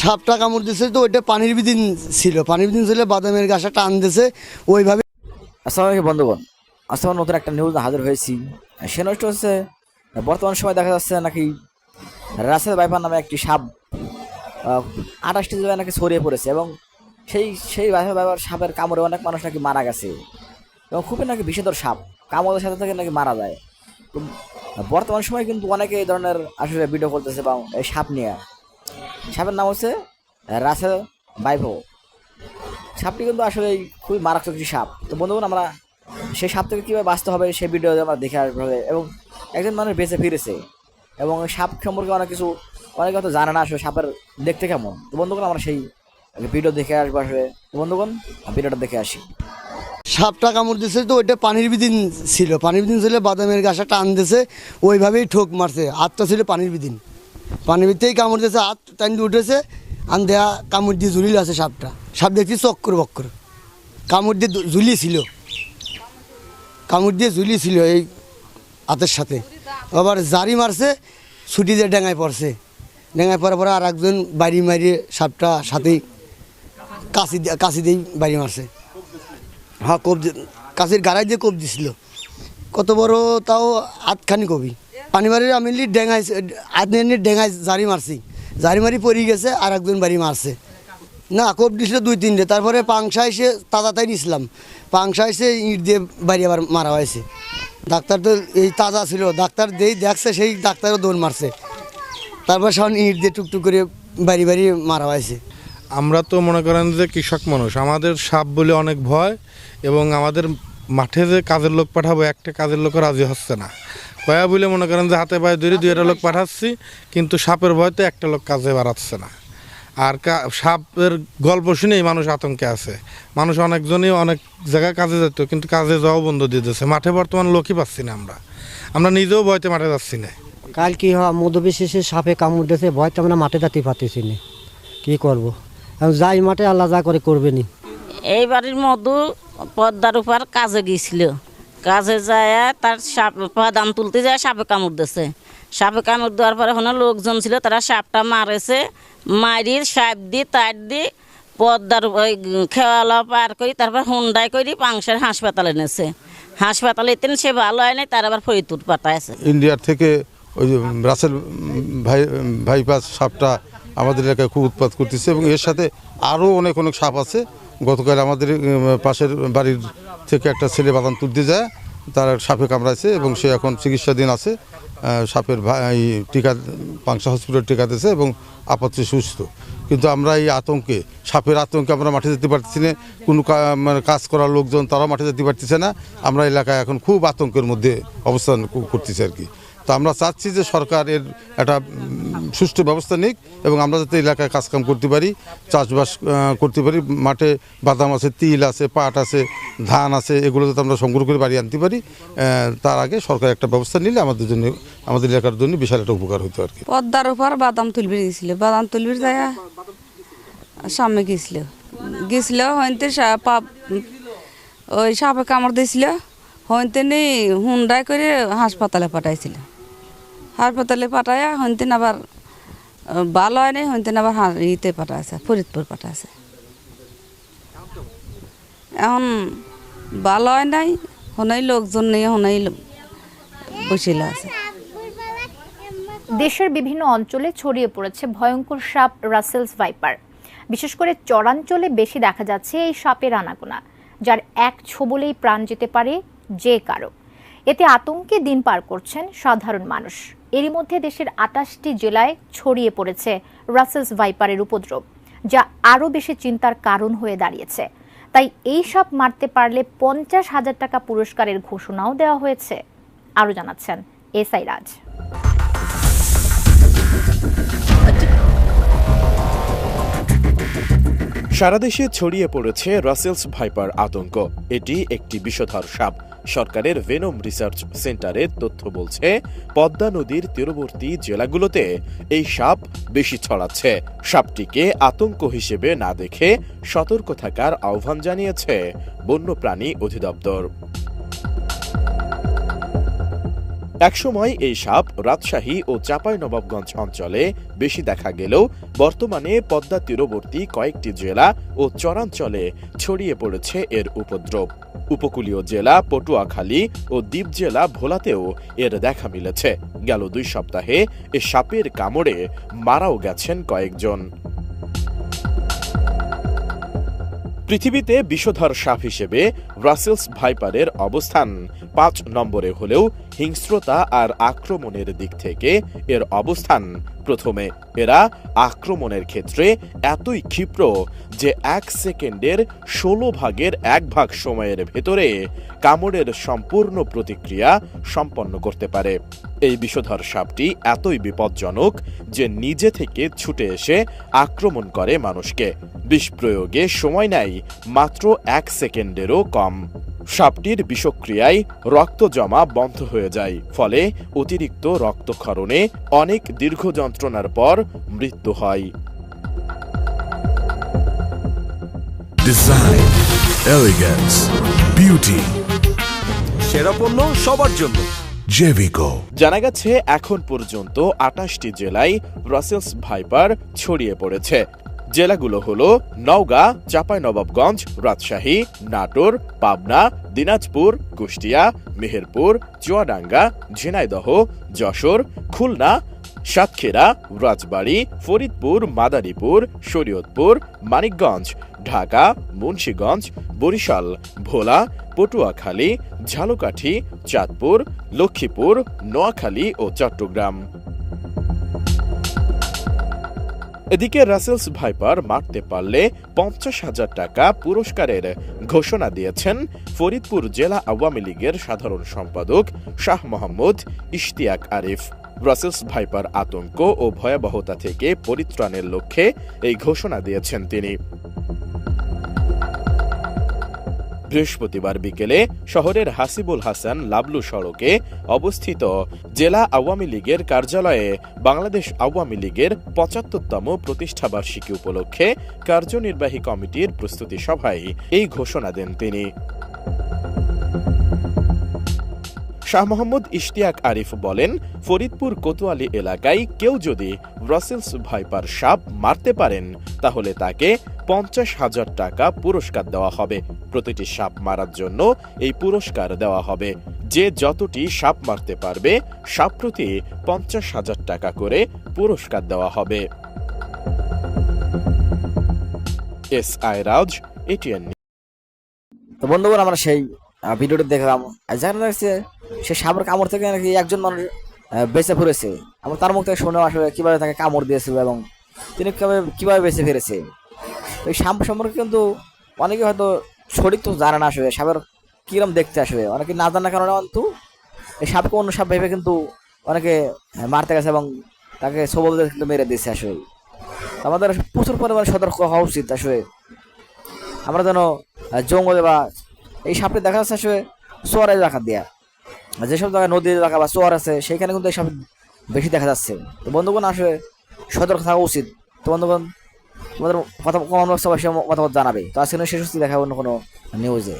সাপটা কামড় দিছে তো ওইটা পানির বিদিন ছিল। পানির বিদিন ছিল, বাদামের গাছটা টান দিছে, ওইভাবে আসসালামু আলাইকুম বন্ধুগণ। আমরা নতুন একটা নিউজ হাজির হয়েছি। সে নষ্ট হচ্ছে, বর্তমান সময় দেখা যাচ্ছে নাকি রাসেল বাইফার নামে একটি সাপ আঠাশটি জেলায় নাকি ছড়িয়ে পড়েছে এবং সেই সেই রাসেল বাইপার সাপের কামড়ে অনেক মানুষ নাকি মারা গেছে। এবং খুবই নাকি বিষধর সাপ, কামড়ের সাথে থেকে নাকি মারা যায়। বর্তমান সময় কিন্তু অনেকে এই ধরনের আসলে ভিডিও করতেছে বা এই সাপ নিয়ে। সাপের নাম হচ্ছে রাসেল বাইভো। সাপটি কিন্তু আসলে খুবই মারাত্মক একটি সাপ। তো বন্ধুগণ, আমরা সেই সাপ থেকে কীভাবে বাঁচতে হবে সেই ভিডিও আমরা দেখে আসব হবে এবং একজন মানুষ বেঁচে ফিরেছে। এবং সাপ সম্পর্কে অনেক কিছু, অনেকে হয়তো জানে না আসলে সাপের দেখতে কেমন। তো বন্ধুগণ, আমরা সেই ভিডিও দেখে আসব আসলে। বন্ধুগণ ভিডিওটা দেখে আসি। সাপটা কামড় দিছে তো, ওইটা পানির বিদিন ছিল। পানির বিদিন ছিল, বাদামের গাছটা টান দিছে, ওইভাবেই ঠোক মারছে। হাতটা ছিল পানির বিদিন। পানির কামড় দিয়েছে, হাত টান দিয়ে উঠেছে আন দেয়া কামড় দিয়ে ঝুলিল আছে সাপটা। সাপ দেখছি চক্কর বক্কর। কামড় দিয়ে ঝুলিয়েছিল। কামড় দিয়ে ঝুলিয়েছিল এই হাতের সাথে। আবার জারি মারছে, ছুটি দিয়ে ডেঙায় পড়ছে। ডেঙায় পড়ার পরে আর একজন বাড়ি মারিয়ে সাপটা সাথেই কাশি দিয়ে কাশি দিয়েই বাড়ি মারছে। হ্যাঁ কোপ কাশির গাড়াই দিয়ে কোপ দিছিল কত বড় তাও আটখানি কবি। পানিবাড়ির আমি আট নিয়ে ডেঙাই জারি মারছি। জারি মারি পড়ে গেছে, আর একজন বাড়ি মারছে। না, কোপ দিছিল দুই, তিনটে। তারপরে পাংশা এসে তাজাতাই নিছিলাম। পাংশা এসে ইট দিয়ে বাড়ি আবার মারা হয়েছে। ডাক্তার তো এই তাজা ছিল। ডাক্তার যেই দেখছে, সেই ডাক্তারও দৌড় মারছে। তারপর সব ইট দিয়ে টুকটুক করে বাড়ি বাড়ি মারা হয়েছে। আমরা তো মনে করেন যে কৃষক মানুষ। আমাদের সাপ বলে অনেক ভয়, এবং আমাদের মাঠে যে কাজের লোক পাঠাবো, একটা কাজের লোক রাজি হচ্ছে না। কয়া বলে মনে করেন যে হাতে পায়ে ধরে দুইটা লোক পাঠাচ্ছি কিন্তু সাপের ভয়তে একটা লোক কাজে বাড়াচ্ছে না। আর কা- সাপের গল্প শুনেই মানুষ আতঙ্কে আছে। মানুষ অনেকজনই অনেক জায়গায় কাজে যেত কিন্তু কাজে যাওয়া বন্ধ দিয়ে দিয়েছে। মাঠে বর্তমান লোকই পাচ্ছি না আমরা। আমরা নিজেও ভয়তে মাঠে যাচ্ছি না। কাল কি হয় মধুবিশেষে সাপে কামড় দিয়েছে ভয়তে আমরা মাঠে যেতে পারতেছি না। কী করব? এখন যাই মাঠে আল্লাহ যা করে করবে নি। এই বাড়ির মধু পদ্মার উপর কাজে গিয়েছিল। কাজে যায়, তার সাপ বাদাম তুলতে যায়, সাপে কামড় দিয়েছে সাপে কামড় দেওয়ার পরে ওখানে লোকজন ছিল, তারা সাপটা মারেছে, মারি, সাপ দি, তার দি, পদ্মার ওই খেওয়ালা পার করি, তারপর হুন্ডাই করি, পাংশের হাসপাতালে এনেছে হাসপাতালে এতেন সে ভালো হয় নাই তার আবার ফরিদপুর পাঠাইছে ইন্ডিয়ার থেকে ওই রাসেল ভাই, ভাইপাস সাপটা আমাদের এলাকায় খুব উৎপাদ করতেছে, এবং এর সাথে আরও অনেক অনেক সাপ আছে। গতকাল আমাদের পাশের বাড়ির থেকে একটা ছেলে বাগান তুলতে যায়, তার সাপে কামড়াইছে এবং সে এখন চিকিৎসাধীন আছে সাপের এই টিকা পাংসা হসপিটাল টিকা দিয়েছে এবং আপাতত সুস্থ। কিন্তু আমরা এই আতঙ্কে, সাপের আতঙ্কে আমরা মাঠে যেতে পারতেছি না, কোনো মানে কাজ করার লোকজন তারাও মাঠে যেতে পারতেছে না। আমরা এলাকায় এখন খুব আতঙ্কের মধ্যে অবস্থান করতেছি আর কি। তো আমরা চাচ্ছি যে সরকার এর একটা সুষ্ঠু ব্যবস্থা নিক এবং আমরা যাতে এলাকায় কাজকাম করতে পারি, চাষবাস করতে পারি। মাঠে বাদাম আছে, তিল আছে, পাট আছে, ধান আছে, এগুলো যাতে আমরা সংগ্রহ করে বাড়ি আনতে পারি। তার আগে সরকার একটা ব্যবস্থা নিলে আমাদের জন্য, আমাদের এলাকার জন্য বিশাল একটা উপকার হতো আর কি। পদ্মার উপর বাদাম তুলবি গেছিল। বাদাম তুলবির যায়, সামনে গেছিল। গেছিল হইতে ওই সাপে কামড় দিয়েছিল। হইতে নেই হুন্ডাই করে হাসপাতালে পাঠাইছিল। হাসপাতালে পাঠায় হইতে আবার ভালো হয় নাই হইতে আবার ইতে পাঠাইছে, ফরিদপুর পাঠাইছে। এখন ভালো হয় নাই, হনাই লোকজন নেই, হনাই বসিল আছে। দেশের বিভিন্ন অঞ্চলে ছড়িয়ে পড়েছে ভয়ঙ্কর সাপ রাসেলস ভাইপার। বিশেষ করে চরাঞ্চলে বেশি দেখা যাচ্ছে এই সাপের আনাগোনা, যার এক ছোবলেই প্রাণ যেতে পারে যে কারও। এতে আতঙ্কে দিন পার করছেন সাধারণ মানুষ। এরই মধ্যে দেশের আটাশটি জেলায় ছড়িয়ে পড়েছে রাসেলস ভাইপারের উপদ্রব, যা আরও বেশি চিন্তার কারণ হয়ে দাঁড়িয়েছে। তাই এই সাপ মারতে পারলে পঞ্চাশ হাজার টাকা পুরস্কারের ঘোষণাও দেওয়া হয়েছে, আরও জানাচ্ছেন এস আই রাজ। সারা দেশে ছড়িয়ে পড়েছে রাসেলস ভাইপার আতঙ্ক। এটি একটি বিষধর সাপ। সরকারের ভেনম রিসার্চ সেন্টারের তথ্য বলছে, পদ্মা নদীর তীরবর্তী জেলাগুলোতে এই সাপ বেশি ছড়াচ্ছে। সাপটিকে আতঙ্ক হিসেবে না দেখে সতর্ক থাকার আহ্বান জানিয়েছে বন্যপ্রাণী অধিদপ্তর। একসময় এই সাপ রাজশাহী ও চাঁপাইনবাবগঞ্জ অঞ্চলে বেশি দেখা গেলেও বর্তমানে পদ্মা তীরবর্তী কয়েকটি জেলা ও চরাঞ্চলে ছড়িয়ে পড়েছে এর উপদ্রব। উপকূলীয় জেলা পটুয়াখালী ও দ্বীপ জেলা ভোলাতেও এর দেখা মিলেছে। গেল দুই সপ্তাহে এ সাপের কামড়ে মারাও গেছেন কয়েকজন। পৃথিবীতে বিষধর সাপ হিসেবে রাসেলস ভাইপারের অবস্থান। পাঁচ নম্বরে হলেও হিংস্রতা আর আক্রমণের দিক থেকে এর অবস্থান। প্রথমে, এরা আক্রমণের ক্ষেত্রে এতই ক্ষিপ্র যে এক সেকেন্ডের ষোলো ভাগের এক ভাগ সময়ের ভেতরে কামড়ের সম্পূর্ণ প্রতিক্রিয়া সম্পন্ন করতে পারে। এই বিষধর সাপটি এতই বিপজ্জনক যে নিজে থেকে ছুটে এসে আক্রমণ করে মানুষকে। বিষ প্রয়োগে সময় নেয় মাত্র এক সেকেন্ডেরও কম। সাপটির বিষক্রিয়ায় রক্ত জমা বন্ধ হয়ে যায় ফলে অতিরিক্ত রক্তক্ষরণে অনেক দীর্ঘ যন্ত্রণার পর মৃত্যু হয়। সেরা পণ্য সবার জন্য। Jevico. জানা গেছে, এখন পর্যন্ত আটাশটি জেলায় ব্রাসেলস ভাইপার ছড়িয়ে পড়েছে জেলাগুলো হলো নওগাঁ, চাঁপাইনবাবগঞ্জ, রাজশাহী, নাটোর, পাবনা, দিনাজপুর, কুষ্টিয়া, মেহেরপুর, চুয়াডাঙ্গা, ঝিনাইদহ, যশোর, খুলনা সাতক্ষীরা, রাজবাড়ী, ফরিদপুর, মাদারীপুর, শরীয়তপুর, মানিকগঞ্জ, ঢাকা, মুন্সীগঞ্জ, বরিশাল, ভোলা, পটুয়াখালী, ঝালকাঠি, চাঁদপুর, লক্ষ্মীপুর, নোয়াখালী ও চট্টগ্রাম। এদিকে রাসেলস ভাইপার মারতে পারলে পঞ্চাশ হাজার টাকা পুরস্কারের ঘোষণা দিয়েছেন ফরিদপুর জেলা আওয়ামী লীগের সাধারণ সম্পাদক শাহ মোহাম্মদ ইশতিয়াক আরিফ। রাসেলস ভাইপার আতঙ্ক ও ভয়াবহতা থেকে পরিত্রাণের লক্ষ্যে এই ঘোষণা দিয়েছেন তিনি। বৃহস্পতিবার বিকেলে শহরের হাসিবুল হাসান লাবলু সড়কে অবস্থিত জেলা আওয়ামী লীগের কার্যালয়ে বাংলাদেশ আওয়ামী লীগের পঁচাত্তরতম প্রতিষ্ঠাবার্ষিকী উপলক্ষে কার্যনির্বাহী কমিটির প্রস্তুতি সভায় এই ঘোষণা দেন তিনি। শাহ মোহাম্মদ ইশতিয়াক আরিফ বলেন, ফরিদপুর কোতোয়ালি এলাকায় কেউ যদি ব্রাসেলস ভাইপার সাপ মারতে পারেন, তাহলে তাকে পঞ্চাশ হাজার টাকা পুরস্কার দেওয়া হবে। প্রতিটি সাপ মারার জন্য এই পুরস্কার দেওয়া হবে। যে যতটি সাপ মারতে পারবে, সাপ প্রতি পঞ্চাশ হাজার টাকা করে পুরস্কার দেওয়া হবে। এস আই রাজ, এটিএন বন্ধুগণ, আমরা সেই ভিডিওটি দেখলাম। জানা যাচ্ছে সে সাপের কামড় থেকে নাকি একজন মানুষ বেঁচে ফিরেছে। আমরা তার মুখ থেকে শুনে আসলে কীভাবে তাকে কামড় দিয়েছিল এবং তিনি কীভাবে কীভাবে বেঁচে ফিরেছে। তো এই সাপ সম্পর্কে কিন্তু অনেকে হয়তো সঠিক তো জানে না আসলে। সাপের কিরম দেখতে আসবে অনেকে না জানার কারণে কিন্তু এই সাপকে অন্য সাপ ভেবে কিন্তু অনেকে মারতে গেছে এবং তাকে সবল কিন্তু মেরে দিয়েছে আসলে। আমাদের প্রচুর পরিমাণে সতর্ক হওয়া উচিত আসলে। আমরা যেন জঙ্গলে বা এই সাপটি দেখা যাচ্ছে আসলে চোয়ার এলাকা দেয়া। আর যেসব জায়গায় নদী এলাকা বা চোয়ার আছে, সেখানে কিন্তু এই সাপ বেশি দেখা যাচ্ছে। তো বন্ধুগণ, আসলে সতর্ক থাকা উচিত। তো বন্ধুগণ, তোমাদের কথা কমানো সবাই মতামত জানাবে। তো আজকে শেষ হচ্ছে, দেখা অন্য কোনো নিউজে